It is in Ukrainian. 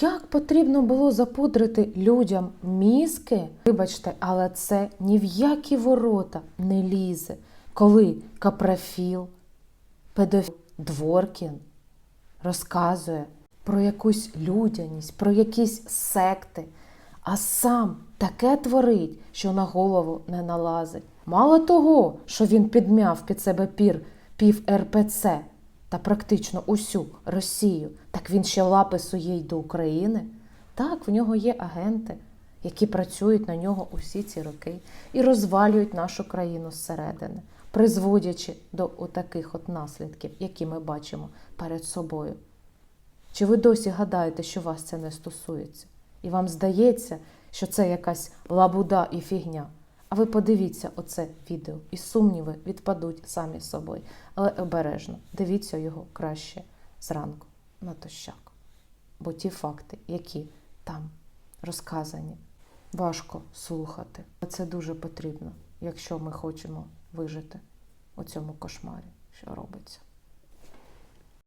Як потрібно було запудрити людям мізки? Вибачте, але це ні в які ворота не лізе, коли капрофіл, педофіл Дворкін розказує про якусь людяність, про якісь секти, а сам таке творить, що на голову не налазить. Мало того, що він підмяв під себе пір пів РПЦ та практично усю Росію, так він ще лапи сує до України. Так, в нього є агенти, які працюють на нього усі ці роки і розвалюють нашу країну зсередини, призводячи до отаких от наслідків, які ми бачимо перед собою. Чи ви досі гадаєте, що вас це не стосується? І вам здається, що це якась лабуда і фігня? А ви подивіться оце відео, і сумніви відпадуть самі собою. Але обережно, дивіться його краще зранку натощак. Бо ті факти, які там розказані, важко слухати. А це дуже потрібно, якщо ми хочемо вижити у цьому кошмарі, що робиться.